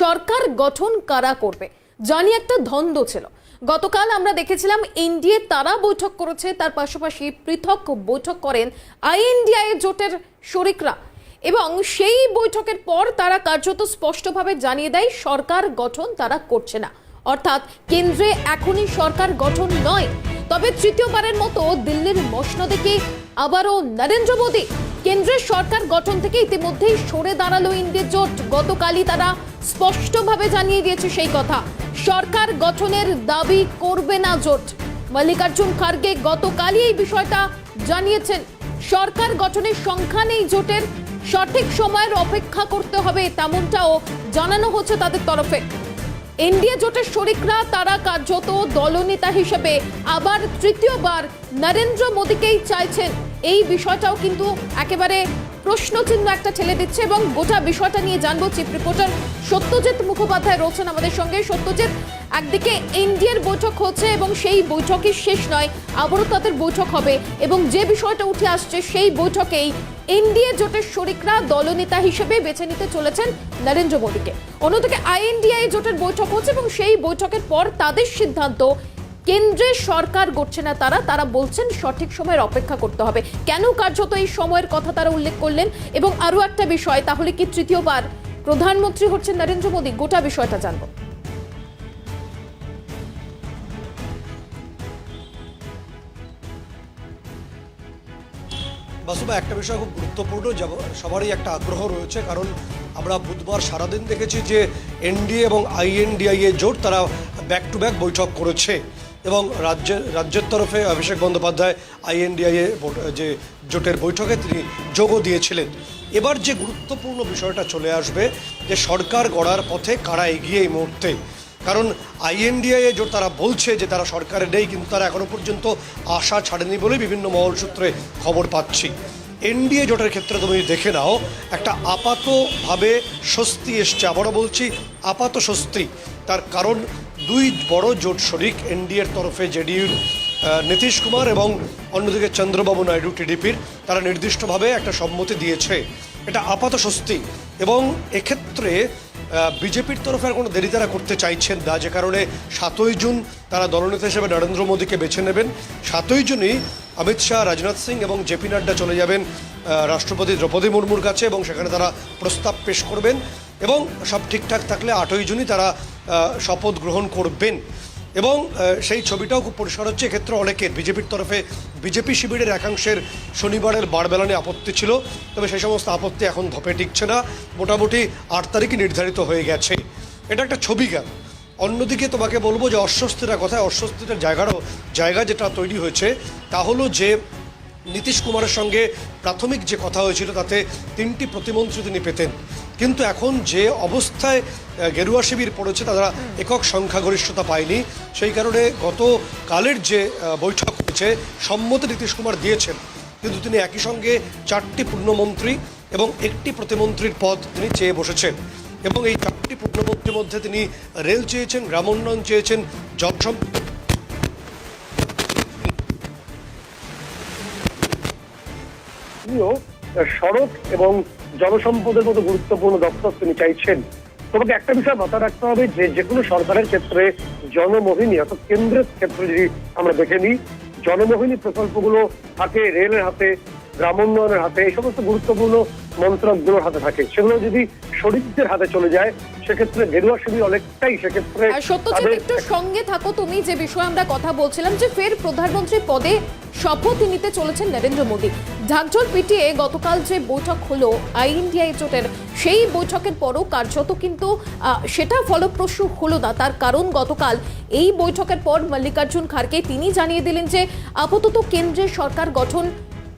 সরকার গঠন কারা করবে? জানি একটা ধন্দ ছিল। গতকাল আমরা দেখেছিলাম এনডিএ তারা বৈঠক করেছে, তার পাশাপাশি পৃথক বৈঠক করেন আইএনডিআই জোটের শরিকরা। এবং সেই বৈঠকের পর তারা কার্যত স্পষ্টভাবে জানিয়ে দেয়, সরকার গঠন তারা করছে না। অর্থাৎ কেন্দ্রে এখনই সরকার গঠন নয়। তবে তৃতীয়বারের মতো দিল্লির মসনদে কি আবারও নরেন্দ্র মোদী। কেন্দ্রের সরকার গঠন থেকে ইতিমধ্যেই সরে দাঁড়াল ইন্ডিয়া জোট। গতকালই তারা স্পষ্টভাবে জানিয়ে দিয়েছে সেই কথা। সরকার গঠনের দাবি করবে না জোট। মল্লিকার্জুন খার্গে গতকালই এই বিষয়টা জানিয়েছেন। সরকার গঠনের সংখ্যা নেই জোটের, সঠিক সময়ের অপেক্ষা করতে হবে তেমনটাও জানানো হচ্ছে তাদের তরফে। এনডিএ জোটের শরিকরা তারা কার্যত দলনেতা হিসেবে। আবার তৃতীয়বার নরেন্দ্র মোদীকেই চাইছেন। এই বিষয়টাও কিন্তু একেবারে প্রশ্নচিহ্ন একটা ঠেলে দিচ্ছে এবং গোটা বিষয়টা নিয়ে জানব চিফ রিপোর্টার সত্যজিৎ মুখোপাধ্যায় রয়েছেন আমাদের সঙ্গে। সত্যজিৎ, একদিকে এনডিএর বৈঠক হচ্ছে এবং সেই বৈঠকই শেষ নয়, আবারও তাদের বৈঠক হবে এবং যে বিষয়টা উঠে আসছে সেই বৈঠকেই এনডিএ জোটের শরিকরা দলনেতা হিসেবে বেছে নিতে চলেছেন নরেন্দ্র মোদীকে। অন্যদিকে আইএনডিআই জোটের বৈঠক হচ্ছে এবং সেই বৈঠকের পর তাদের সিদ্ধান্ত কেন্দ্রের সরকার গড়ছে না তারা তারা বলছেন সঠিক সময়ের অপেক্ষা করতে হবে। কেন কার্যত এই সময়ের কথা তারা উল্লেখ করলেন? এবং আরও একটা বিষয়, তাহলে কি তৃতীয়বার প্রধানমন্ত্রী হচ্ছেন নরেন্দ্র মোদী? গোটা বিষয়টা জানব। বাসুবা একটা বিষয় খুব গুরুত্বপূর্ণ, যাব সবারই একটা আগ্রহ রয়েছে, কারণ আমরা বুধবার সারাদিন দেখেছি যে এনডিএ এবং আইএনডিআই এ জোট তারা ব্যাক টু ব্যাক বৈঠক করেছে। এবং রাজ্যের রাজ্যের তরফে অভিষেক বন্দ্যোপাধ্যায় আইএনডিআই যে জোটের বৈঠকে তিনি যোগও দিয়েছিলেন। এবার যে গুরুত্বপূর্ণ বিষয়টা চলে আসবে, যে সরকার গড়ার পথে কারা এগিয়ে এই মুহূর্তে? কারণ আইএনডিআই জোট তারা বলছে যে তারা সরকারে নেই, কিন্তু তারা এখনও পর্যন্ত আশা ছাড়েনি বলে বিভিন্ন মহল সূত্রে খবর পাচ্ছি। এনডিএ জোটের ক্ষেত্রে তুমি দেখে নাও, একটা আপাতভাবে স্বস্তি এসছে। আবারও বলছি, আপাত স্বস্তি। তার কারণ, দুই বড় জোট শরিক এনডিএর তরফে জেডিইউর নীতিশ কুমার এবং অন্যদিকে চন্দ্রবাবু নাইডু টিডিপির, তারা নির্দিষ্টভাবে একটা সম্মতি দিয়েছে। এটা আপাত স্বস্তি এবং এক্ষেত্রে বিজেপির তরফে আর কোনো দেরি তারা করতে চাইছেন না। যে কারণে সাতই জুন তারা দলনেতা হিসেবে নরেন্দ্র মোদীকে বেছে নেবেন। সাতই জুনই অমিত শাহ, রাজনাথ সিং এবং জেপি নাড্ডা চলে যাবেন রাষ্ট্রপতি দ্রৌপদী মুর্মুর কাছে এবং সেখানে তারা প্রস্তাব পেশ করবেন এবং সব ঠিকঠাক থাকলে আটই জুনই তারা শপথ গ্রহণ করবেন। এবং সেই ছবিটাও খুব পরিষ্কার হচ্ছে, এক্ষেত্রে অনেকের, বিজেপির তরফে বিজেপি শিবিরের একাংশের শনিবারের বারবেলানে আপত্তি ছিল, তবে সেই সমস্ত আপত্তি এখন ধপে টিকছে না। মোটামুটি আট তারিখই নির্ধারিত হয়ে গেছে। এটা একটা ছবি গেল। অন্যদিকে তোমাকে বলব যে অস্বস্তিটা কথায় অস্বস্তিটার জায়গারও জায়গা যেটা তৈরি হয়েছে, তা হলো যে নীতিশ কুমারের সঙ্গে প্রাথমিক যে কথা হয়েছিল, তাতে তিনটি প্রতিমন্ত্রী তিনি পেতেন। কিন্তু এখন যে অবস্থায় গেরুয়া শিবির পড়েছে, তারা একক সংখ্যাগরিষ্ঠতা পায়নি। সেই কারণে গতকালের যে বৈঠক হয়েছে, সম্মতি নীতিশ কুমার দিয়েছেন। কিন্তু তিনি একই সঙ্গে চারটি পূর্ণমন্ত্রী এবং একটি প্রতিমন্ত্রীর পদ তিনি চেয়ে বসেছেন। এবং এই চারটি পূর্ণমন্ত্রীর মধ্যে তিনি রেল চেয়েছেন গ্রামোন্নয়ন চেয়েছেন তিনিও সড়ক এবং জনসম্পদের মতো গুরুত্বপূর্ণ দপ্তর তিনি চাইছেন। তোমাকে একটা বিষয় মাথায় রাখতে হবে, যে যে কোনো সরকারের ক্ষেত্রে জনমোহিনী, অর্থাৎ কেন্দ্রের ক্ষেত্রে যদি আমরা দেখে নিই, জনমোহিনী প্রকল্পগুলো থাকে রেলের হাতে গ্রামোন্নয়নের হাতে, এই সমস্ত গুরুত্বপূর্ণ মন্ত্রকগুলোর হাতে থাকে। সেগুলো যদি শরীরদের হাতে চলে যায় সেক্ষেত্রে গেরুয়া শিবির অনেকটাই সেক্ষেত্রে সত্যজিৎ একটু সঙ্গে থাকো তুমি যে বিষয়ে আমরা কথা বলছিলাম যে ফের প্রধানমন্ত্রী পদে শপথ নিতে চলেছেন নরেন্দ্র মোদী। ঢাকঢোল পিটিয়ে গতকাল যে বৈঠক হলো আইএনডিআই জোটের সেই বৈঠকের পরও কার্যত কিন্তু সেটা ফলপ্রসূ হলো না। তার কারণ গতকাল এই বৈঠকের পর মল্লিকার্জুন খাড়গে তিনি জানিয়ে দিলেন যে আপাতত কেন্দ্রের সরকার গঠন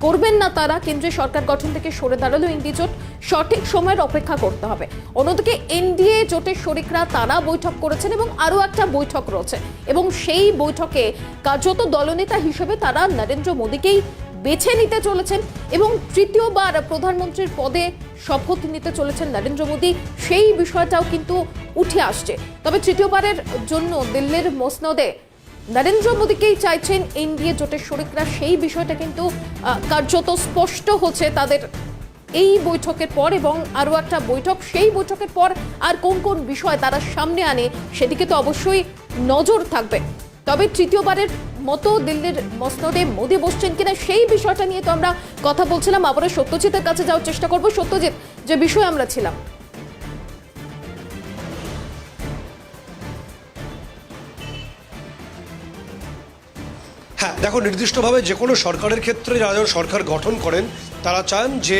করবেন না তারা, কেন্দ্রীয় সরকার গঠন থেকে সরে দাঁড়াল ইন্ডি জোট সঠিক সময়ের অপেক্ষা করতে হবে। অন্যদিকে এনডিএ জোটের শরিকরা তারা বৈঠক করেছেন এবং আরও একটা বৈঠক রয়েছে। এবং সেই বৈঠকে কার্যত দলনেতা হিসেবে তারা নরেন্দ্র মোদীকেই বেছে নিতে চলেছেন এবং তৃতীয়বার প্রধানমন্ত্রীর পদে শপথ নিতে চলেছেন নরেন্দ্র মোদী। সেই বিষয়টাও কিন্তু উঠে আসছে। তবে তৃতীয়বারের জন্য দিল্লির মসনদে নরেন্দ্র মোদীকেই চাইছেন এনডিএ জোটের শরিকরা। সেই বিষয়টা কিন্তু কার্যত স্পষ্ট হচ্ছে তাদের এই বৈঠকের পর এবং আরও একটা বৈঠক। সেই বৈঠকের পর আর কোন কোন বিষয় তারা সামনে আনে সেদিকে তো অবশ্যই নজর থাকবে। তবে তৃতীয়বারের মতো দিল্লির মসনদে মোদী বসছেন কিনা সেই বিষয়টা নিয়ে তো আমরা কথা বলছিলাম। আবারও সত্যজিতের কাছে যাওয়ার চেষ্টা করব। সত্যজিৎ, যে বিষয়ে আমরা ছিলাম। দেখো, নির্দিষ্টভাবে যে কোনো সরকারের ক্ষেত্রে যারা যারা সরকার গঠন করেন, তারা চান যে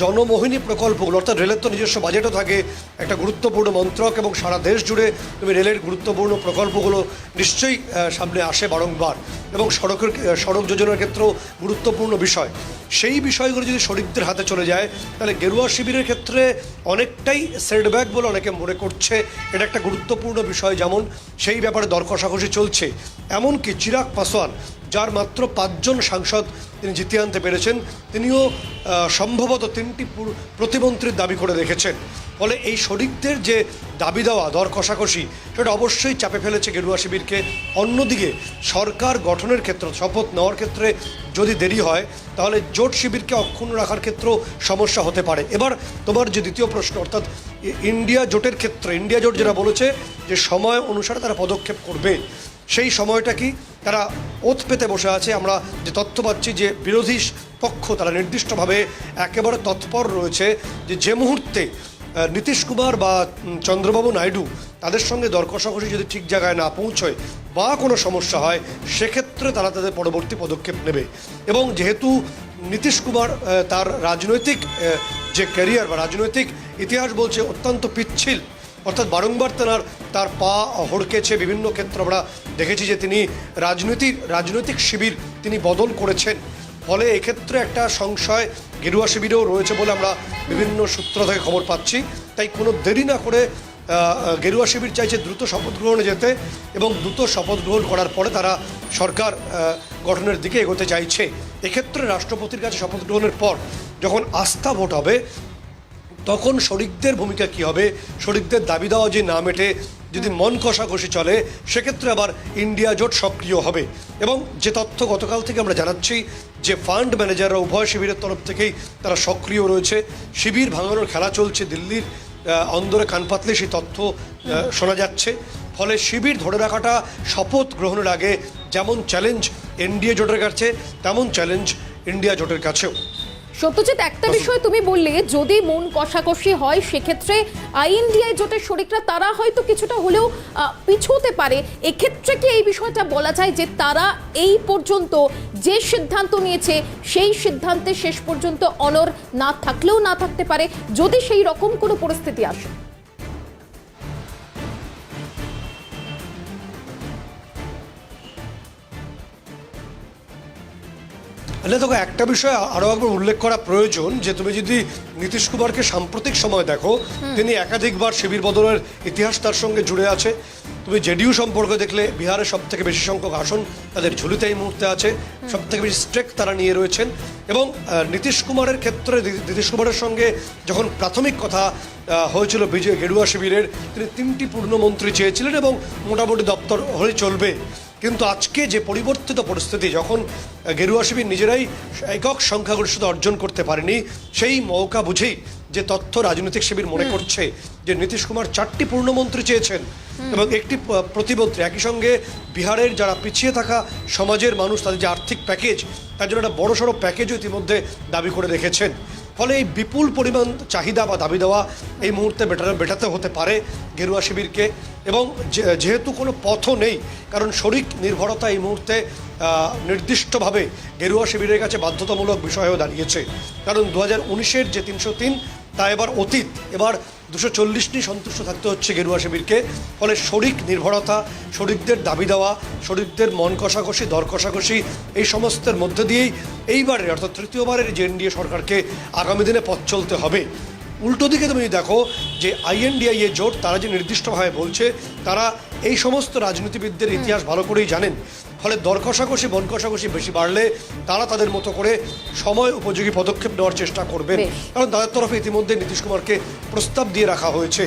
জনমোহিনী প্রকল্পগুলো, অর্থাৎ রেলের তো নিজস্ব বাজেটও থাকে, একটা গুরুত্বপূর্ণ মন্ত্রক এবং সারা দেশ জুড়ে তুমি রেলের গুরুত্বপূর্ণ প্রকল্পগুলো নিশ্চয়ই সামনে আসে বারংবার এবং সড়কের, সড়ক যোজনার ক্ষেত্রেও গুরুত্বপূর্ণ বিষয়। সেই বিষয়গুলো যদি শরিকদের হাতে চলে যায়, তাহলে গেরুয়া শিবিরের ক্ষেত্রে অনেকটাই সেটব্যাক বলে অনেকে মনে করছে। এটা একটা গুরুত্বপূর্ণ বিষয় যেমন সেই ব্যাপারে দর কষাকষি চলছে। এমনকি চিরাগ পাসওয়ান যার মাত্র পাঁচজন সাংসদ তিনি জিতিয়ে আনতে পেরেছেন, তিনিও সম্ভবত তিনটি প্রতিমন্ত্রীর দাবি করে রেখেছেন ফলে এই শরিকদের যে দাবি দেওয়া, দর কষাকষি, সেটা অবশ্যই চাপে ফেলেছে গেরুয়া শিবিরকে। অন্যদিকে সরকার গঠনের ক্ষেত্রে, শপথ নেওয়ার ক্ষেত্রে যদি দেরি হয়, তাহলে জোট শিবিরকে অক্ষুণ্ণ রাখার ক্ষেত্রেও সমস্যা হতে পারে। এবার তোমার যে দ্বিতীয় প্রশ্ন, অর্থাৎ ইন্ডিয়া জোটের ক্ষেত্রে, ইন্ডিয়া জোট যেটা বলেছে যে সময় অনুসারে তারা পদক্ষেপ করবে, সেই সময়টা কি তারা ওত পেতে বসে আছে? আমরা যে তথ্য পাচ্ছি যে বিরোধী পক্ষ তারা নির্দিষ্টভাবে একেবারে তৎপর রয়েছে যে যে মুহূর্তে নীতিশ কুমার বা চন্দ্রবাবু নাইডু, তাদের সঙ্গে দর কষাকষি যদি ঠিক জায়গায় না পৌঁছয় বা কোনো সমস্যা হয়, সেক্ষেত্রে তারা তাদের পরবর্তী পদক্ষেপ নেবে। এবং যেহেতু নীতিশ কুমার তার রাজনৈতিক যে ক্যারিয়ার বা রাজনৈতিক ইতিহাস বলছে অত্যন্ত পিচ্ছিল, অর্থাৎ বারংবার তেনার তার পা হড়কেছে বিভিন্ন ক্ষেত্রে আমরা দেখেছি যে তিনি রাজনৈতিক রাজনৈতিক শিবির তিনি বদল করেছেন। ফলে এক্ষেত্রে একটা সংশয়, গেরুয়া শিবিরেও রয়েছে বলে আমরা বিভিন্ন সূত্র থেকে খবর পাচ্ছি। তাই কোনো দেরি না করে গেরুয়া শিবির চাইছে দ্রুত শপথ গ্রহণে যেতে এবং দ্রুত শপথ গ্রহণ করার পরে তারা সরকার গঠনের দিকে এগোতে চাইছে। এক্ষেত্রে রাষ্ট্রপতির কাছে শপথ গ্রহণের পর যখন আস্থা ভোট হবে, তখন শরিকদের ভূমিকা কি হবে? শরিকদের দাবি দেওয়া যে না মেটে যদি মন কষাকষি চলে, সেক্ষেত্রে আবার ইন্ডিয়া জোট সক্রিয় হবে। এবং যে তথ্য গতকাল থেকে আমরা জানাচ্ছি, যে ফান্ড ম্যানেজাররা, উভয় শিবিরের তরফ থেকেই তারা সক্রিয় রয়েছে। শিবির ভাঙানোর খেলা চলছে দিল্লির অন্দরে কান পাতলে সেই তথ্য শোনা যাচ্ছে। ফলে শিবির ধরে রাখাটা শপথ গ্রহণের আগে যেমন চ্যালেঞ্জ এনডিএ জোটের কাছে, তেমন চ্যালেঞ্জ ইন্ডিয়া জোটের কাছেও। সত্যজিৎ একটা বিষয় তুমি বললে যদি মন কষাকষি হয় সেক্ষেত্রে আইএনডিআই জোটের শরিকরা তারা হয়তো কিছুটা হলেও পিছুতে পারে। এক্ষেত্রে কি এই বিষয়টা বলা যায় যে তারা এই পর্যন্ত যে সিদ্ধান্ত নিয়েছে সেই সিদ্ধান্তে শেষ পর্যন্ত অনর না থাকলেও না থাকতে পারে। যদি সেই রকম কোনো পরিস্থিতি আসে। না তোকে একটা বিষয় আরও একবার উল্লেখ করা প্রয়োজন যে তুমি যদি নীতিশ কুমারকে সাম্প্রতিক সময় দেখো তিনি একাধিকবার শিবির বদলের ইতিহাস তার সঙ্গে জুড়ে আছে। তুমি জেডিইউ সম্পর্কে দেখলে বিহারের সব থেকে বেশি সংখ্যক আসন তাদের ঝুলিতে এই মুহূর্তে আছে সব থেকে বেশি স্ট্রেক তারা নিয়ে রয়েছেন। এবং নীতিশ কুমারের ক্ষেত্রে নীতিশ কুমারের সঙ্গে যখন প্রাথমিক কথা হয়েছিল বিজয় গেরুয়া শিবিরের তিনি তিনটি পূর্ণমন্ত্রী চেয়েছিলেন এবং মোটামুটি দপ্তর হলেই চলবে। কিন্তু আজকে যে পরিবর্তিত পরিস্থিতি যখন গেরুয়া শিবির নিজেরাই একক সংখ্যাগরিষ্ঠতা অর্জন করতে পারেনি সেই মৌকা বুঝেই যে তথ্য রাজনৈতিক শিবির মনে করছে যে নীতিশ কুমার চারটি পূর্ণমন্ত্রী চেয়েছেন এবং একটি প্রতিমন্ত্রী। একই সঙ্গে বিহারের যারা পিছিয়ে থাকা সমাজের মানুষ তাদের যে আর্থিক প্যাকেজ তার জন্য একটা বড়সড় প্যাকেজও ইতিমধ্যে দাবি করে রেখেছেন। ফলে এই বিপুল পরিমাণ চাহিদা বা দাবি দেওয়া এই মুহূর্তে বেটার বেটাতে হতে পারে গেরুয়া শিবিরকে এবং যেহেতু কোনো পথও নেই, কারণ শরিক নির্ভরতা এই মুহূর্তে নির্দিষ্টভাবে গেরুয়া শিবিরের কাছে বাধ্যতামূলক বিষয় হয়ে দাঁড়িয়েছে। কারণ দু হাজার যে তিনশো তিন তা এবার অতীত। এবার দুশো চল্লিশটি সন্তুষ্ট থাকতে হচ্ছে গেরুয়া শিবিরকে। ফলে শরিক নির্ভরতা শরিকদের দাবি দেওয়া শরিকদের মন কষাকষি দর কষাকষি এই সমস্তের মধ্যে দিয়েই এইবারের অর্থাৎ তৃতীয়বারের যে এনডিএ সরকারকে আগামী দিনে পথ চলতে হবে। উল্টো দিকে তুমি দেখো যে আইএনডিআই এ জোট তারা যে নির্দিষ্টভাবে বলছে তারা এই সমস্ত রাজনীতিবিদদের ইতিহাস ভালো করেই জানেন। ফলে দর কষাকষি বন কষাকষি বেশি বাড়লে তারা তাদের মতো করে সময় উপযোগী পদক্ষেপ নেওয়ার চেষ্টা করবেন। কারণ তাদের তরফে ইতিমধ্যে নীতিশ কুমারকে প্রস্তাব দিয়ে রাখা হয়েছে।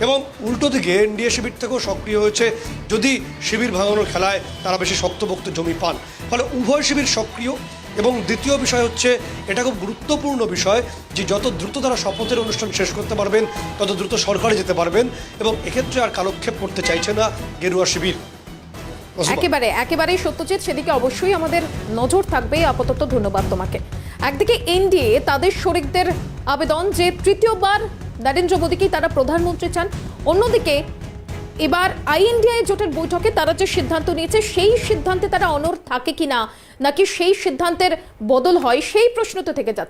এবং উল্টো দিকে এনডিএ শিবির থেকেও সক্রিয় হয়েছে। যদি শিবির ভাঙানোর খেলায় তারা বেশি শক্তপোক্ত জমি পান। ফলে উভয় শিবির সক্রিয়। এবং দ্বিতীয় বিষয় হচ্ছে এটা খুব গুরুত্বপূর্ণ বিষয় যে যত দ্রুত তারা শপথের অনুষ্ঠান শেষ করতে পারবেন তত দ্রুত সরকারে যেতে পারবেন। এবং এক্ষেত্রে আর কালক্ষেপ করতে চাইছে না গেরুয়া শিবির। একেবারে, একেবারেই সত্যজিৎ, সেদিকে অবশ্যই আমাদের নজর থাকবে। আপাতত ধন্যবাদ তোমাকে। একদিকে এনডিএ, তাদের শরিকদের আবেদন যে তৃতীয়বার নরেন্দ্র মোদীকেই তারা প্রধানমন্ত্রী চান। অন্যদিকে, এবার আইএনডিআই জোটের বৈঠকে তারা যে সিদ্ধান্ত নিয়েছে, সেই সিদ্ধান্তে তারা অনর থাকে কিনা, নাকি সেই সিদ্ধান্তের বদল হয়, সেই প্রশ্ন তো থেকে যাচ্ছে।